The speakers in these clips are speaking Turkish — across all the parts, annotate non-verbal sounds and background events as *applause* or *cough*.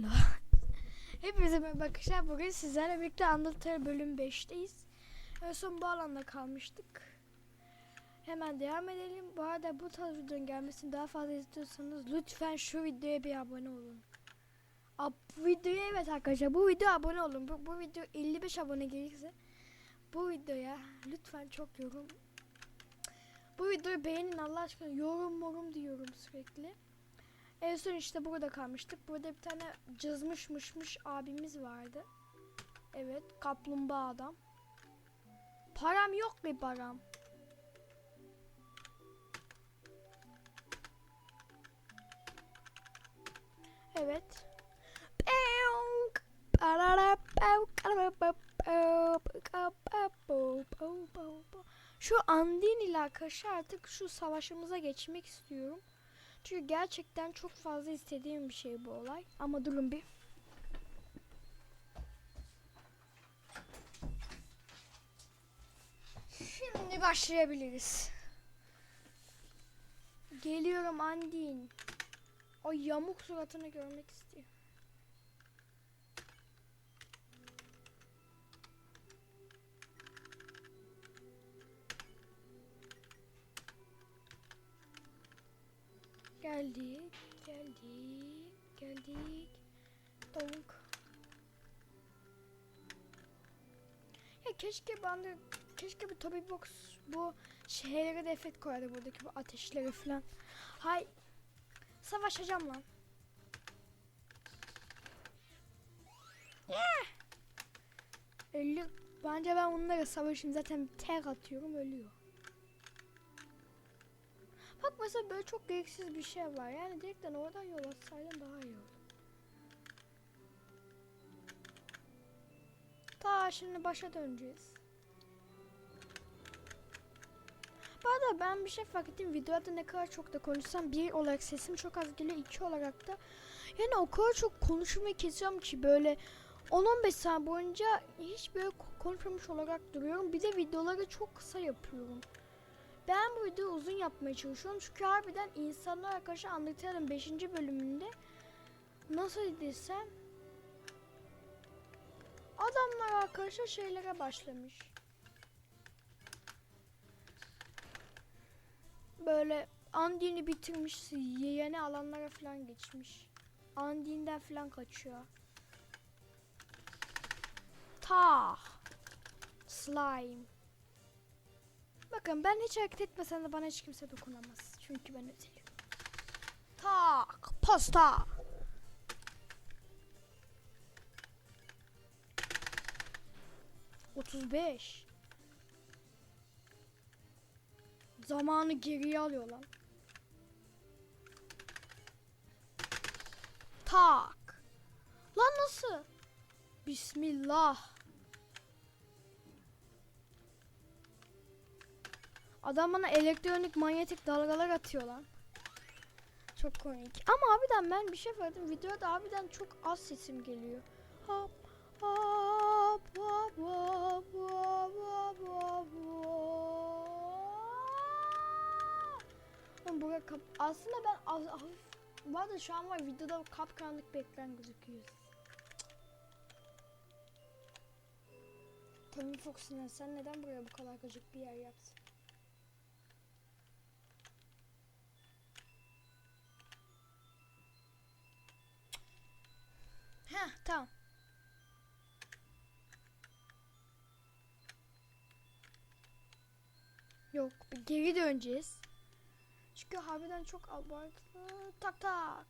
Bismillah. Hepinize merhaba arkadaşlar. Bugün sizlerle birlikte Undertale bölüm 5'teyiz. En son bu alanda kalmıştık. Hemen devam edelim. Bu arada bu tarz videonun gelmesini daha fazla istiyorsanız lütfen şu videoya bir abone olun. Ab videoya evet arkadaşlar bu videoya abone olun. Bu, bu video 55 abone gelirse bu videoya lütfen çok yorum. Bu videoyu beğenin Allah aşkına. Yorum morum diyorum sürekli. En son işte burada kalmıştık. Burada bir tane cızmış mışmış abimiz vardı. Evet, kaplumbağa adam. Param yok ki param. Evet. Şu Andin ile arkadaşlar artık şu savaşımıza geçmek istiyorum. Çünkü gerçekten çok fazla istediğim bir şey bu olay. Ama durun bir. Şimdi başlayabiliriz. Geliyorum Andin. O yamuk suratını görmek istiyorum. Geldik, geldik, geldik. Tavuk. Ya keşke ben de keşke bir Toby Box bu şeylere de efekt koyardı buradaki bu ateşlere falan. Hay savaşacağım lan. Yeah. Ölü bence ben bunlara savaşayım zaten tek atıyorum ölüyor. Mesela böyle çok gereksiz bir şey var. Yani direkten oradan yol atsaydın daha iyi olur. Ta şimdi başa döneceğiz. Bu arada ben bir şey fark ettim. Videoda ne kadar çok da konuşsam bir olarak sesim çok az geliyor. iki olarak da yani o kadar çok konuşmayı kesiyorum ki böyle 10-15 saat boyunca hiç böyle ko- konuşmamış olarak duruyorum. Bir de videoları çok kısa yapıyorum. Ben bu videoyu uzun yapmaya çalışıyorum çünkü harbiden insanlar arkadaşlar Undertale'ın 5. bölümünde nasıl desem adamlar arkadaşlar şeylere başlamış. Böyle Andin'i bitirmiş, yeni alanlara falan geçmiş. Andin'den falan kaçıyor. Ta slime. Bakın ben hiç hareket etmesem de bana hiç kimse dokunamaz. Çünkü ben özelim. Tak posta. Otuz beş. Zamanı geriye alıyor lan. Tak. Lan nasıl? Bismillah. Adam bana elektronik manyetik dalgalar atıyor lan. Çok komik. Ama abiden ben bir şey söyledim. Videoda abiden çok az sesim geliyor. Hop hop hop hop hop hop hop hop. Buraya kap Aslında ben az hafif bu arada şu an var videoda kapkaranlık bir gözüküyor. Tommy Fox'un sen neden buraya bu kadar gıcık bir yer yaptın? Heh tamam. Yok bir geri döneceğiz. Çünkü harbiden çok abartılı. Tak tak.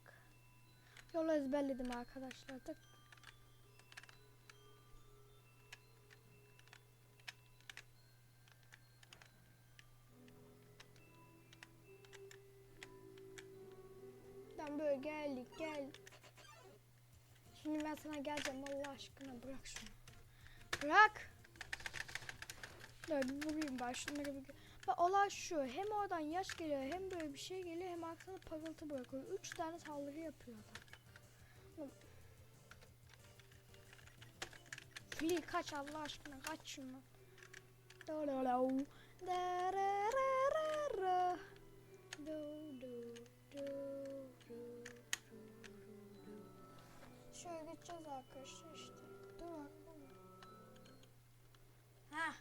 Yolu ezberledim arkadaşlar. Tak. Böyle geldik geldik. Şimdi ben sana geleceğim Allah aşkına bırak şunu. Bırak. Dur bir vurayım ben şunları bir... Bak olay şu hem oradan yaş geliyor hem böyle bir şey geliyor hem arkasına parıltı bırakıyor. Üç tane saldırı yapıyor adam. Fili kaç Allah aşkına kaç. Do-do-do. şöyle gideceğiz arkadaşlar işte. Dur. Ha.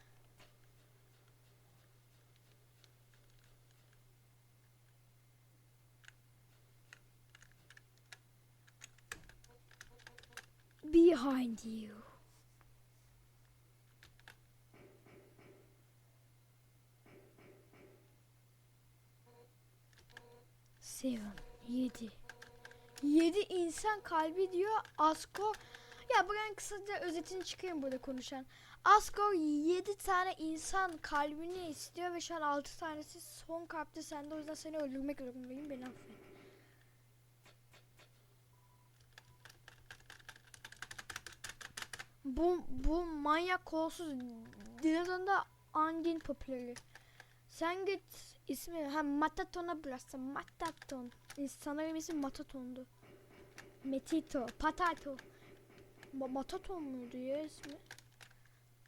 Behind you. Seven, yedi. Yedi insan kalbi diyor Asko. Ya buranın kısaca özetini çıkayım burada konuşan. Asko 7 tane insan kalbini istiyor ve şu an 6 tanesi son kalpte sende o yüzden seni öldürmek zorundayım beni affet. Bu, bu manyak kolsuz dinozorda Andin popüleri. Sen git ismi ha Mataton'a bıraksın Mataton. Sanırım ismi Mataton'du. Metito, Patato. Ma Mataton muydu ya ismi?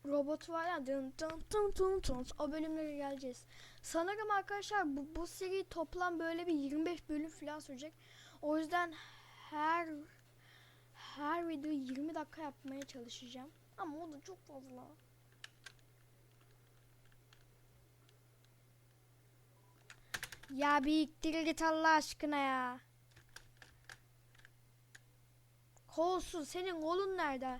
Robot var ya dın dın dın dın dın. O bölümlere geleceğiz. Sanırım arkadaşlar bu, bu seri toplam böyle bir 25 bölüm falan sürecek. O yüzden her videoyu 20 dakika yapmaya çalışacağım. Ama o da çok fazla. Ya bir iktir git Allah aşkına ya. Kolsuz senin kolun nerede?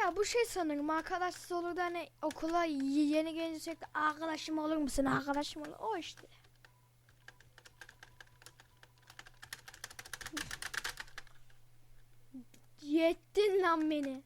Ya bu şey sanırım arkadaşsız olur da hani okula yeni gelince sürekli arkadaşım olur musun arkadaşım olur o işte. Yettin lan beni.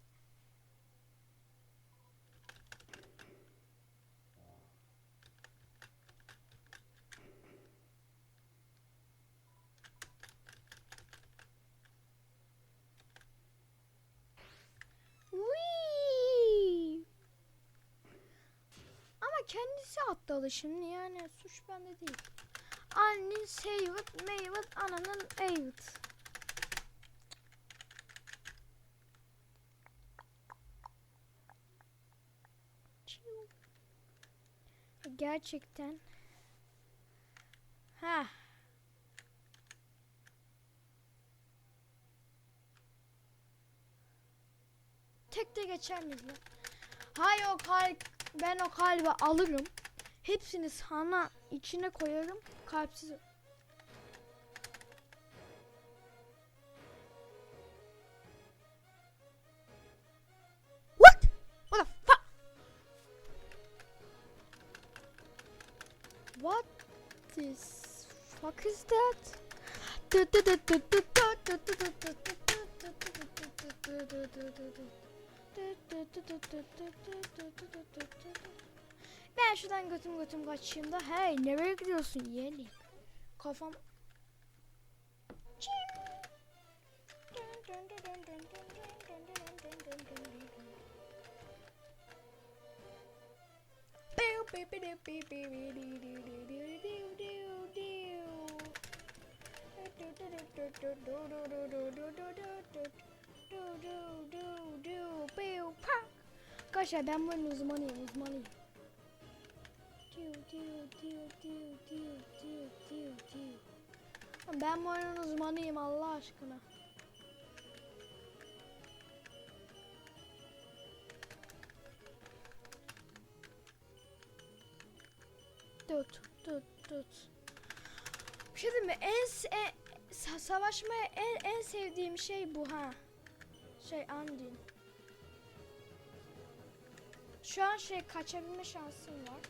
Kendisi atladı şimdi yani suç bende değil. Annen seyvet meyvet ananın eyvet. Gerçekten. Ha. Tek de geçer miyiz lan? Hayır o kalp ben o kalbi alırım. Hepsini sana içine koyarım. Kalpsiz. Fuck is that? Ben şuradan götüm götüm kaçayım da. Hey nereye gidiyorsun yeğenim? Kafam... Diu, diu, diu, diu, diu, diu. Ben bu oyunun uzmanıyım Allah aşkına. Tut, tut, tut. Bir şey mi? En, se- e, sa- savaşmaya en, en sevdiğim şey bu ha. Şey Andin. Şu an şey kaçabilme şansım var.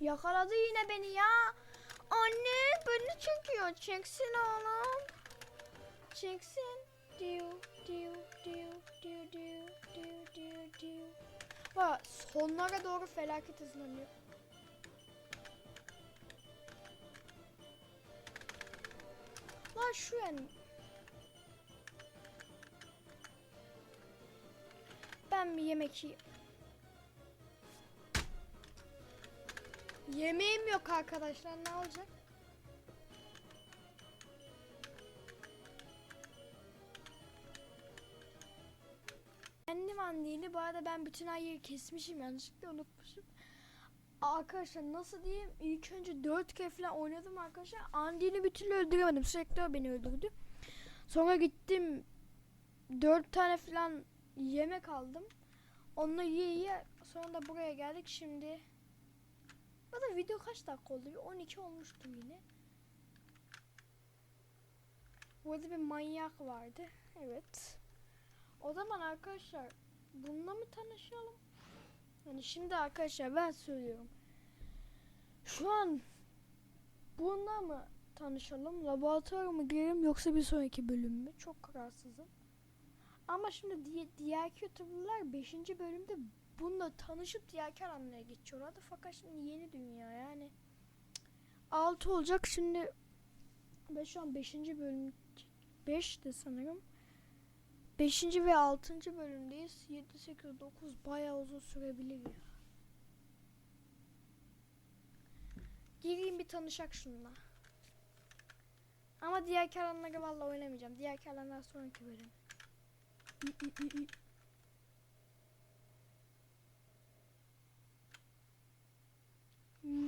Yakaladı yine beni ya. Anne beni çekiyor. Çeksin oğlum. Çeksin. Diu diu diu diu diu diu diu diu. Bak sonlara doğru felaket hızlanıyor. Lan şu yani. Ben bir yemek yiyeyim. Yemeğim yok arkadaşlar ne olacak? Kendim Andi'ni. Bu arada ben bütün ay yeri kesmişim yanlışlıkla unutmuşum. Arkadaşlar nasıl diyeyim ilk önce 4 kere falan oynadım arkadaşlar. Andi'ni bir türlü öldüremedim. Sürekli o beni öldürdü. Sonra gittim 4 tane falan yemek aldım. Onunla yiye yiye sonra da buraya geldik şimdi. Bu da video kaç dakika oldu? Bir 12 olmuştu yine. Burada bir manyak vardı. Evet. O zaman arkadaşlar bununla mı tanışalım? Yani şimdi arkadaşlar ben söylüyorum. Şu an bununla mı tanışalım? Laboratuvara mı girelim yoksa bir sonraki bölüm mü? Çok kararsızım. Ama şimdi diye, diğer YouTuber'lar 5. bölümde bununla tanışıp diğer alanlara geçiyorlardı. Fakat şimdi yeni dünya yani. 6 olacak şimdi. Ben şu an 5. bölüm 5 de sanırım. 5. ve 6. bölümdeyiz. 7, 8, 9 bayağı uzun sürebilir ya. Gireyim bir tanışak şununla. Ama diğer alanlara valla oynamayacağım. Diğer alanlar sonraki bölüm.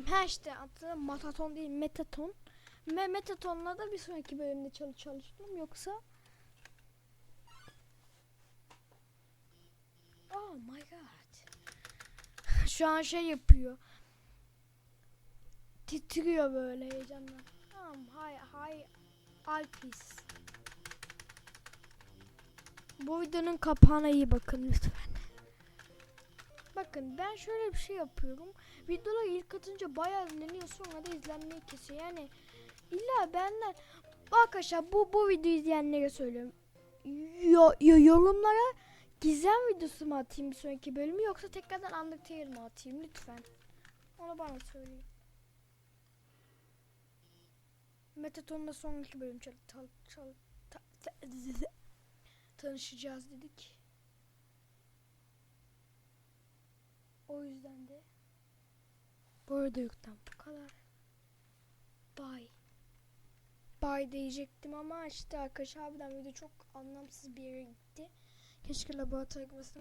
Ha işte adı Mataton değil Metaton. Me Metaton'la da bir sonraki bölümde çalış çalıştım yoksa Oh my god. *laughs* Şu an şey yapıyor. Titriyor böyle heyecanla. Tamam hay hay Alpis. Bu videonun kapağına iyi bakın lütfen. Bakın ben şöyle bir şey yapıyorum. Videolar ilk atınca bayağı izleniyor sonra da izlenmeyi kesiyor. Yani illa benden arkadaşlar bu bu videoyu izleyenlere söylüyorum. Yo, yo, yorumlara gizem videosu mu atayım bir sonraki bölümü yoksa tekrardan Undertale mi atayım lütfen. Onu bana söyleyin. Metaton'la sonraki bölüm çal, çal, çal, ta- ta- *laughs* tanışacağız dedik. O yüzden de bu arada yoktan bu kadar. Bye. Bye diyecektim ama işte arkadaşlar harbiden video çok anlamsız bir yere gitti. Keşke laboratuvara gitmesine